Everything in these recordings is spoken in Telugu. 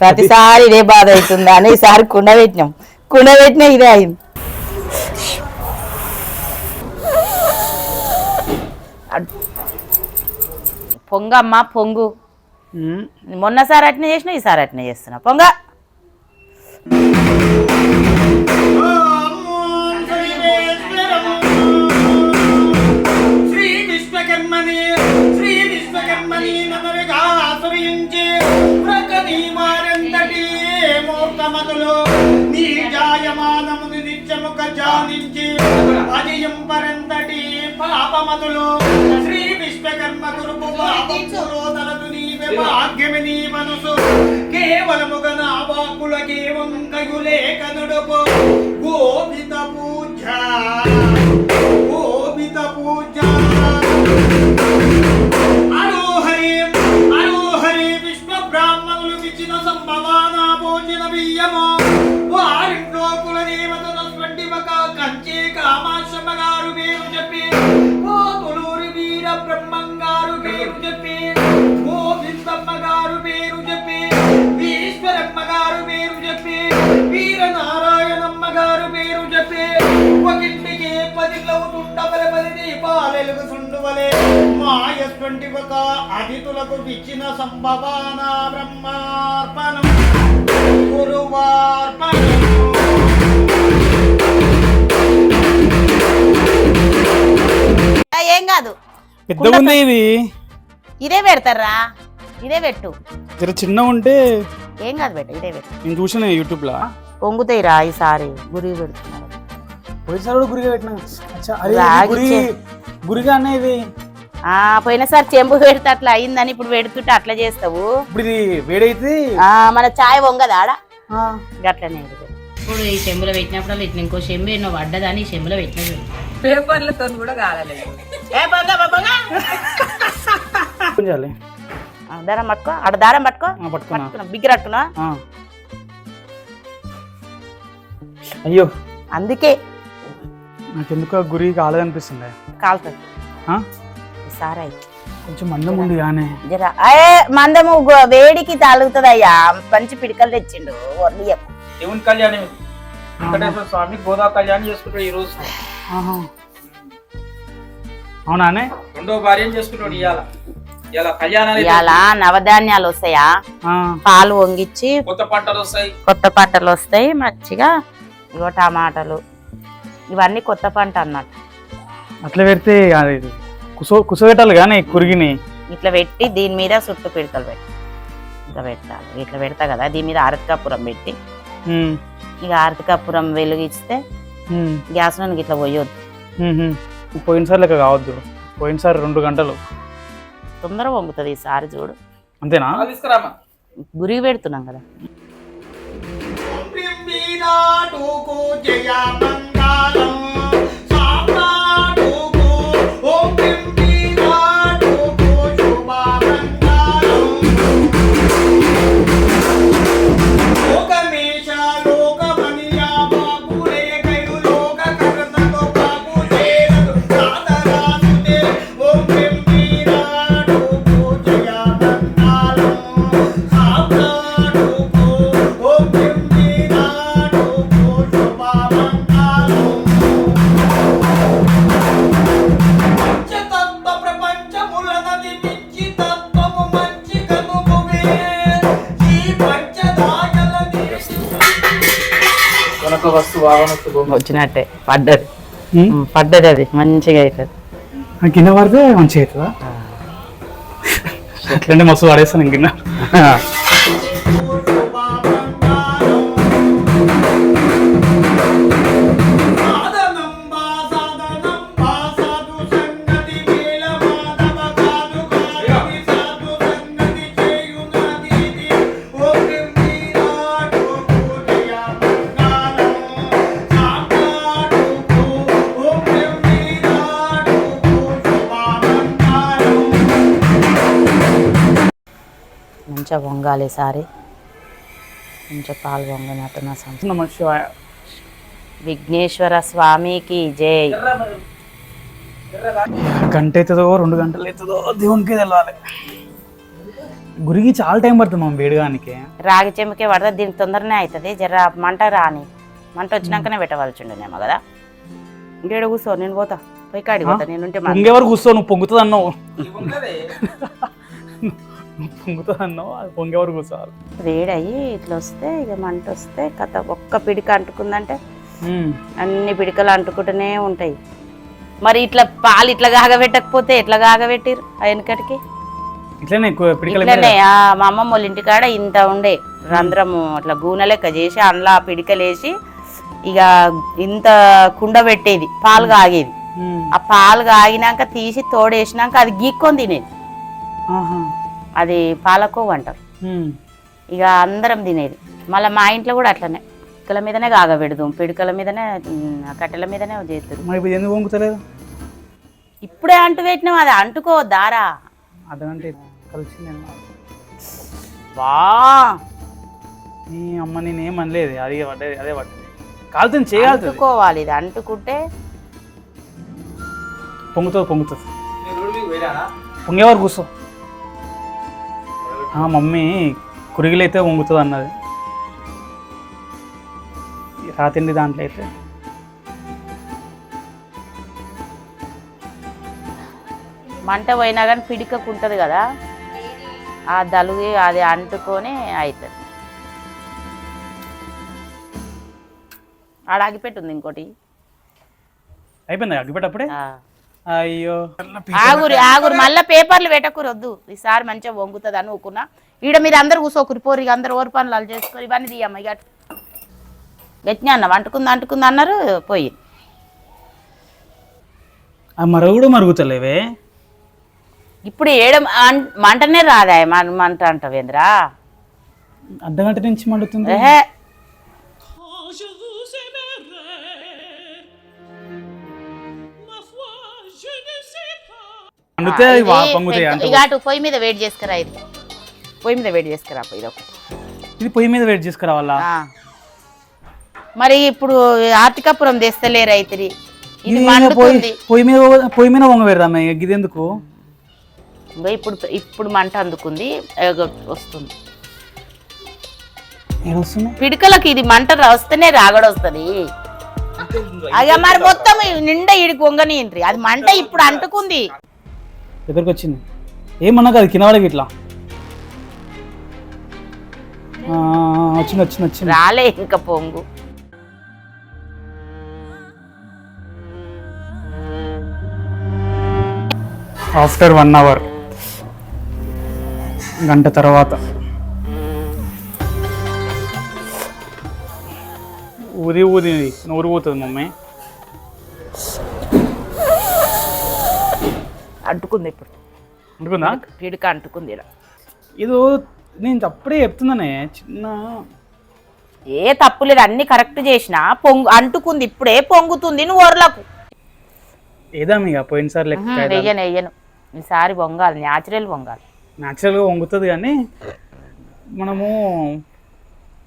ప్రతిసారి ఇదే బాధ అవుతుంది అని ఈసారి కుండ పెట్టినాం. కుండ పెట్టినా ఇదే అయింది. పొంగమ్మ పొంగు. మొన్నసారి అట్నే చేసినా ఈసారి అట్నే చేస్తున్నా. పొంగ. మూర్తమతులు నీ జాయమానమును నిత్యముక జానించి అది ఎంపరెంతటి పాపమతులో. శ్రీ విశ్వకర్మ గురుపు పాపమురోదలదు నీవే భాగ్యమి నీ మనసు. కేవలముగా నా వాక్కులకే వంకయులే కనుడుపు. గోపిత పూజ గోపిత పూజ. అరోహరి అరోహరి విశ్వ బ్రాహ్మణులు ఇచ్చిన సంభవాన llamo. అతిథులకు ఇచ్చిన సంభవాన బ్రహ్మార్పణం. గురువార్పణం. ఏం కాదు. పెద్దగా ఉంది ఇది. ఇదే పెడతారా? ఇదే పెట్టు. జర చిన్న ఉంటే ఏం కాదు పెట్టు ఇదే పెట్టు. నేను చూసిన యూట్యూబ్ లా పొంగుతాయి రా ఈసారి గురి పెడుతున్నారు పోయినసారి కూడా గురిగా పెట్టినా. అచ్చా, అరే గురి గురిగా ఆ పోయినసారి చెంబు పెడితే అట్లా అయిందని ఇప్పుడు పెడుతుంటే అట్లా చేస్తావు. ఇప్పుడు ఇది వేడైతే? ఆ మన చాయ్ వంగదా ఆడ. ఆ, గట్లనే ఇది. ఇప్పుడు ఈ చెంబులో పెట్టినప్పుడు ఇట్లా ఇంకో చెంబు ఎన్నో పడ్డదని ఈ చెంబులో పెట్టినది పేపర్లతో కూడా ఆ, దారం పట్టుకో. ఆడ దారం పట్టుకో. పట్టుకున్నా. పట్టుకున్నా. బిగ్గి పట్టుకున్నా ఆ. అయ్యో. అందుకే. నాకెందుకో గురి కాలేదనిపిస్తుంది. కాలుతుంది. అయితే కొంచెం మందం ఉంది కానీ జర. ఏ మందము వేడికి తాలుగుతుంది అయ్యా మంచి పిడికలు తెచ్చిండు. ఒర్లియ దేవుని కళ్యాణం వెంకటేశ్వర స్వామి గోదా కళ్యాణం చేసుకుంటాడు ఈ రోజు. ఆహా. అవునానే రెండో భార్య చేసుకుంటాడు ఇవాళ ఇవాళ నవధాన్యాలు వస్తాయా? పాలు వంగిచ్చి కొత్త పంటలు వస్తాయి. కొత్త పంటలు వస్తాయి. మంచిగా ఇగో టమాటాలు. ఇవన్నీ కొత్త పంట అన్నట్టు. అట్లా పెడితే కుసో కుసోబెట్టాలి కానీ కురిగిని. ఇట్లా పెట్టి దీని మీద చుట్టూ పిడకలు పెట్టి. ఇట్లా పెట్టాలి. ఇట్లా పెడతా కదా దీని మీద ఆరతి కప్పురం పెట్టి ఇక ఆరతి కప్పురం వెలిగిస్తే గ్యాస్లో ఇట్లా పోయొద్దు. పోయినసారి లెక్క కావద్దు. పోయినసారి రెండు గంటలు. తొందరగా వంగుతుంది ఈసారి చూడు. అంతేనా? గురికి పెడుతున్నాం కదా. విరాటుకు జయ మంగళం వచ్చినట్టే. పడ్డది. పడ్డది అది. మంచిగా అవుతుంది. ఆ గిన్నె పడితే మంచిగా అవుతుందా? అట్లంటే మస్తు పడేస్తాను గిన్నె వంగాలి సారి. మంచిగా పాలు వంగినట్టు నా శివాయ. విఘ్నేశ్వర స్వామికి జై. గంట అవుతుందో రెండు గంటలు అవుతుందో దేవునికి తెలవాలి. గురికి చాలా టైం పడుతుంది మమ్మీ వేడిగానికి. రాగి చెమ్మకే పడుతుంది దీనికి తొందరనే అవుతుంది జర మంట రాని. మంట వచ్చినాకనే పెట్టవలసిండేనేమో కదా. ఇంకేడ కూర్చో నేను పోతా. పోయి కాడికి పోతా నేను ఉంటే పొంగెవరు కూర్చో నువ్వు పొంగుతుంది అన్నావు పొంగుతుంది అన్నావు అది పొంగెవరు కూర్చోవాలి. వేడయ్యి ఇట్లా వస్తే ఇక మంట వస్తే కథ. ఒక్క పిడిక అంటుకుందంటే. అన్ని పిడికలు అంటుకుంటూనే ఉంటాయి. మరి ఇట్లా పాలు ఇట్లా కాగబెట్టకపోతే ఎట్లా కాగబెట్టిరు ఆ వెనకటికి? ఇట్లనే ఇట్లనే మా అమ్మమ్మ వాళ్ళ ఇంటికాడ ఇంత ఉండే. రంధ్రము అట్లా గూనె లెక్క చేసి అందులో ఆ పిడికలేసి ఇక ఇంత కుండ పెట్టేది పాలు కాగేది. ఆ పాలు కాగినాక తీసి తోడేసినాక అది గీక్కొని తినేది. అది పాలకోవ అంటారు. ఇక అందరం తినేది. మళ్ళీ మా ఇంట్లో కూడా అట్లనే. పిడికల మీదనే కాగబెడదాం పిడికల మీదనే కట్టెల మీదనే ఇప్పుడు ఎందుకు పొంగుతలేదు ఇప్పుడే అంటు పెట్టినాం అది అంటుకో దారా అదనంటే కలిసి నేను వా! నీ అమ్మ నేను అనలేదు. అది పడ్డది అదే పడ్డది. కాలుతుంది చేయాల్సింది అంటుకోవాలి ఇది అంటుకుంటే. పొంగుతుంది పొంగుతుంది. పొంగేవారు కూర్చో. మమ్మీ కురిగిలు అయితే పొంగుతుంది అన్నది రాతిండి దాంట్లో అయితే మంట పోయినా కానీ పిడికకు ఉంటుంది కదా. ఆ దలుగు అది అంటుకొని అవుతుంది ఆడ ఆగిపెట్టుంది ఇంకోటి. అయిపోయింది అగ్గిపెట్టప్పుడే. అయ్యో. ఆగురి ఆగురి మళ్ళీ పేపర్లు పెట్టకూరి వద్దు. ఈసారి మంచిగా వంగుతుంది అని ఊకున్నా. ఈడ మీరు అందరు కూర్చోకురి పోరు ఇక అందరు ఓరి పనులు వాళ్ళు చేసుకొని ఇవన్నీ తీయమ్మ ఇక వెచ్చిన అన్న వంటుకుంది అంటుకుంది అన్నారు పోయి. ఆ మరుగుతలేవే? ఇప్పుడు ఏడ మంటనే రాదా మంట అంటావేంద్రా? అర్ధగంట నుంచి మండుతుంది. వా- పొంగుతాయి ఇక- అంటూ ఇక అటు పొయ్యి మీద వేడి చేసుకురా ఇది. పొయ్యి మీద వేడి చేసుకురా ఇది ఒక ఇది పొయ్యి మీద వేడి చేసుకురావాలా? ఆ. మరి ఇప్పుడు ఆర్తికపురం తెస్తలే రైతురి ఇది ఇది పొయ్యి మండుతుంది. పొయ్యి మీద పొయ్యి మీద వంగ పెడదాం ఇది ఎందుకు ఇప్పుడు ఇప్పుడు మంట అందుకుంది వస్తుంది. ఏడొస్తుంది? పిడికలకు ఇది మంట వస్తేనే రాగడొస్తుంది అయ్యా మరి మొత్తం నిండా ఇడికి వంగనీయండ్రి. అది మంట ఇప్పుడు అంటుకుంది. ఎదురుకు వచ్చింది ఏమన్నా కాదు కింద ఇట్లా ఆ, వచ్చింది వచ్చింది వచ్చింది. రాలే ఇంకా పొంగు. After one hour. గంట తర్వాత. ఊది ఊది నూరు పోతుంది మమ్మీ. అంటుకుంది ఇప్పుడు. అనుకుందా పిడిక అంటుకుంది ఈడ. ఇది నేను అప్పుడే చెప్తున్నానే చిన్న ఏ తప్పు లేదు అన్ని కరెక్ట్ చేసినా పొంగు అంటుకుంది ఇప్పుడే పొంగుతుంది నువ్వు ఒరలకు ఏదా ఇక పోయినసారి లెక్క వెయ్యను వెయ్యను. ఈసారి పొంగాలి న్యాచురల్ పొంగాలి. న్యాచురల్గా వంగుతుంది కానీ మనము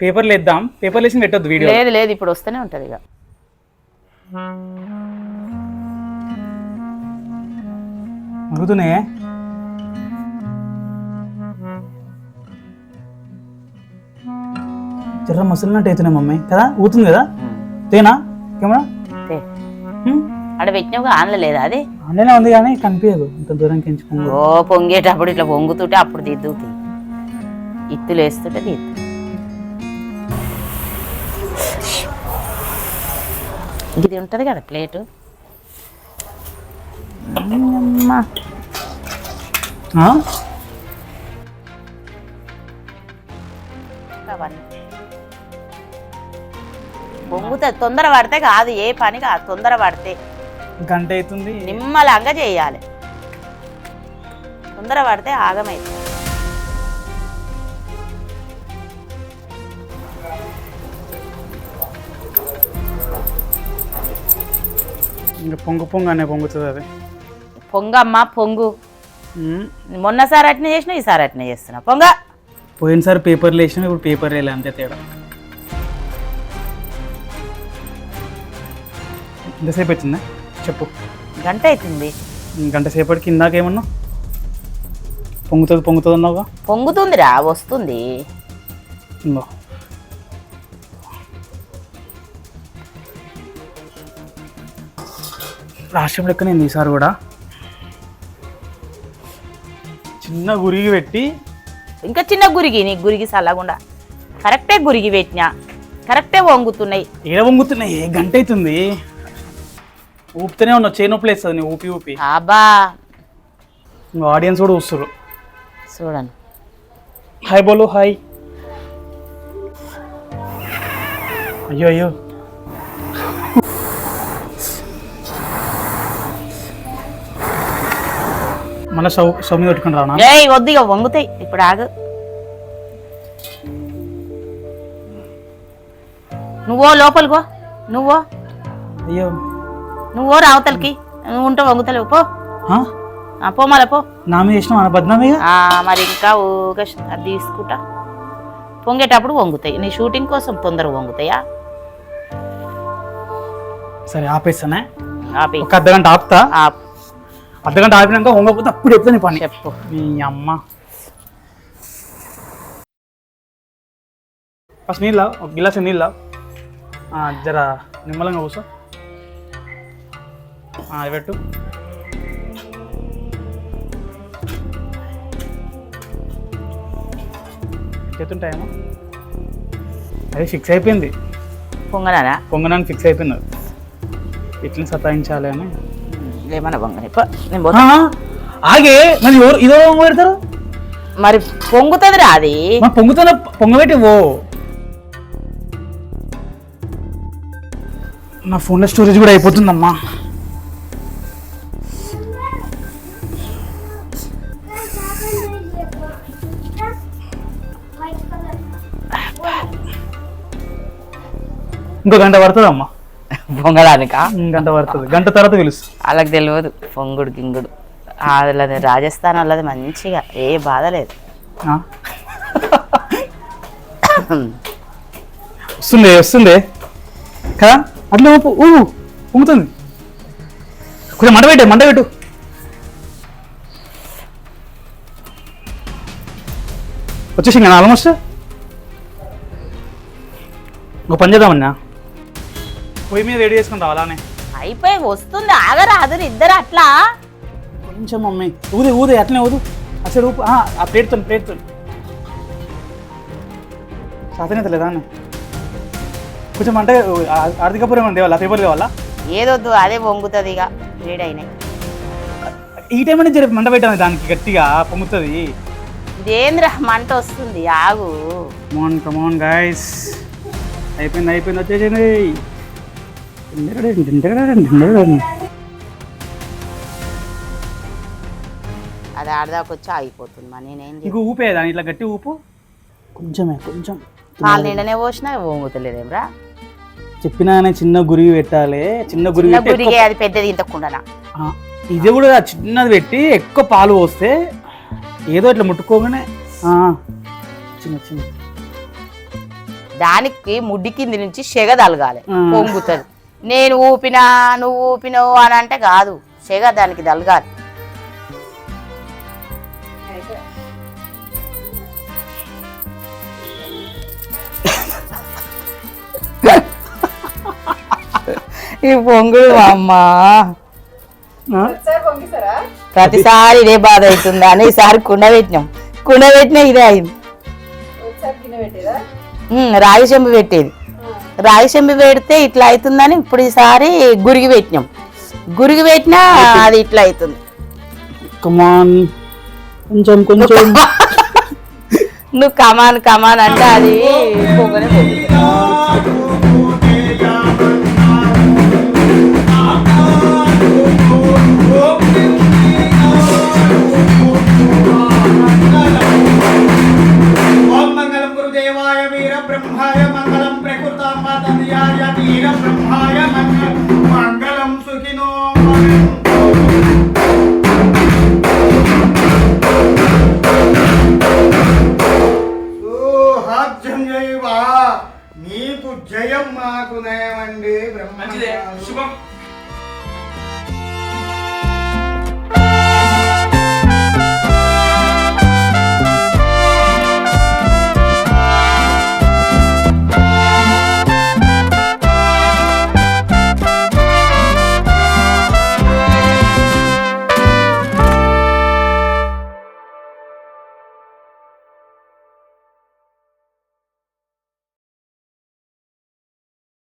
పేపర్లు వేద్దాం. పేపర్లు వేసి పెట్టొద్దు వీడియో. లేదు లేదు ఇప్పుడు వస్తూనే ఉంటది ఇక. మరుగుతున్నాయే జర్ర మసలినట్టు అవుతున్నాయి మమ్మీ. కదా? ఊతుంది కదా? తేనా? కెమెరా? అంతే ఆడ పెట్టినవి ఆనలేదు అది? అందులోనే ఉంది కానీ కనిపించదు ఇంత దూరం కెంచుకుంది ఓ పొంగేటప్పుడు ఇట్లా పొంగుతుంటే అప్పుడు దిద్దుతుంది ఇత్తులు వేస్తుంటే దిద్దు. ఇది ఉంటది కదా ప్లేటు. పొంగుతుంది తొందర పడితే కాదు ఏ పని కాదు తొందర పడితే. గంట అవుతుంది నిమ్మలంగా చేయాలి. తొందర పడితే ఆగమైతే ఇంకా పొంగు పొంగు అనే పొంగుతుంది అది. పొంగమ్మ పొంగు. మొన్నసారి అట్నే చేసినా ఈసారి అట్నే చేస్తున్నా. పొంగ. పోయినసారి పేపర్లు వేసినా ఇప్పుడు పేపర్ వేయలే అంతే తేడా. ఎంతసేపు వచ్చిందా? చెప్పు. గంట అవుతుంది గంట సేపటికి ఇందాక ఏమన్నా? పొంగుతుంది పొంగుతుంది అన్నావుగా? పొంగుతుందిరా వస్తుంది. ఇంకో రాష్ట్రం లెక్కనే ఉంది ఈసారి కూడా. చిన్న గురిగి పెట్టి ఇంకా చిన్న గురిగి నీ గురిగి చల్లకుండా కరెక్టే గురిగి పెట్టినా కరెక్టే వంగుతున్నాయి. ఏడ వంగుతున్నాయి? ఏ గంట అవుతుంది ఊపుతూనే ఉన్నావు చేనొప్పులు వేస్తుంది నీ ఊపి ఊపి. అబ్బా. ఇంకా ఆడియన్స్ కూడా చూస్తారు చూడండి. హాయ్ బోలు హాయ్. అయ్యో అయ్యో. మళ్ళీ సౌ సౌ మీద పెట్టుకుని రానా? ఏయ్ వద్దు ఇక వంగుతాయి. ఇప్పుడు ఆగు. నువ్వో లోపలికో నువ్వో. అయ్యో. నువ్వో రావతలకి. నువ్వు ఉంటావు వంగుతలేవు. పో. ఆ? ఆ, పో మళ్ళా పో. నా మీద చేసిన మన బద్నామీ ఆ, మరి ఇంకా ఊగా అది తీసుకుంటా. పొంగేటప్పుడు వంగుతాయి. నీ షూటింగ్ కోసం తొందరగా వంగుతాయా? సరే ఆపేస్తానే? ఆపి ఒక అర్ధగంట ఆపుతా? ఆపు. అర్ధగంట ఆపినాక వంగకపోతే అప్పుడు చెప్తా నీ పని. చెప్పు. మీ అమ్మ. ఫస్ట్ నీళ్ళ ఒక గిలాస్ నీళ్ళ జర నిమ్మలంగా కూర్చో పెట్టు. చేతుంటాయేమో. అది ఫిక్స్ అయిపోయింది. పొంగనానా? పొంగనాన్ని ఫిక్స్ అయిపోయింది. అది. ఇట్లా సతాయించాలి అని. ఏమన్నా పొంగని పో నేను పోతా. ఆగే మరి ఎవరు ఇదో వంగ పెడతారు మరి పొంగుతుంది అది పొంగుతున్న పొంగబెట్టి ఓ నా ఫోన్లో స్టోరేజ్ కూడా అయిపోతుందమ్మా ఇంకో గంట పడుతుంది అమ్మా పొంగడానికా. గంట పడుతుంది. గంట తర్వాత పిలుస్తుంది వాళ్ళకి తెలియదు పొంగుడు గింగుడు. వాళ్ళది రాజస్థాన్ వాళ్ళది మంచిగా ఏ బాధ లేదు. వస్తుంది వస్తుంది. కదా? అట్లా ఊపు ఊ పొంగుతుంది కొంచెం మంట పెట్టే మంట పెట్టు. వచ్చేసింది ఆల్మోస్ట్ ఒక పని చేద్దామన్నా? పొయ్యి మీద రెడీ చేసుకుని రావాలి అలానే అయిపోయి వస్తుంది ఆగరాదు ఇద్దరు అట్లా? కొంచెం మమ్మీ ఊదే ఊదే అట్లనే ఊదు. అసలు ఊపు ఆ, ప్లేట్తో ప్లేట్తో సాధనేత లేదా అన్న? కొంచెం అంటే ఆర్థికపురం ఏమన్నా తేవాలా పేపర్ తేవాలా ఏదొద్దు అదే వంగుతుంది ఇక వేడైనాయి ఈ టైం అనేది జరిపి మంట పెట్టాను దానికి గట్టిగా పొంగుతుంది. ఇదేంద్ర మంట వస్తుంది ఆగు. కమాన్ కమాన్ గాయస్ అయిపోయింది అయిపోయింది వచ్చేసింది. అది ఆడదాకా వచ్చి ఆగిపోతుంది మరి నేనేం ఇంకో ఇట్లా గట్టి ఊపు? కొంచెమే కొంచెం. పాలు నిండనే పోసినా వంగుతలేదేమ్రా చెప్పినా చిన్న గురి పెట్టాలి చిన్న గురి చిన్న పెట్టి గురిగే అది పెద్దది ఇంతకుండా ఆ, ఇది కూడా చిన్నది పెట్టి ఎక్కువ పాలు పోస్తే ఏదో ఇట్లా ముట్టుకోగానే ఆ, చిన్న చిన్న. దానికి ముడ్డి కింది నుంచి సెగ తలగాలి ఆ. పొంగుతుంది. నేను ఊపినా నువ్వు ఊపినావు అని అంటే కాదు. సెగ దానికి తలగాలి. ఈ పొంగుడు అమ్మా? ప్రతిసారి ఇదే బాధ అవుతుంది అని ఈసారి కుండ పెట్టినాం. కుండ పెట్టినా ఇదే అయింది. రాగి చెంబు పెట్టేది. రాగి చెంబు పెడితే ఇట్లా అవుతుందని ఇప్పుడు ఈసారి గురిగి పెట్టినాం. గురిగి పెట్టినా అది ఇట్లా అవుతుంది. కమాన్ కొంచెం కొంచెం. నువ్వు కమాన్ కమాన్ అంటే అది పొంగనే పోతుంది.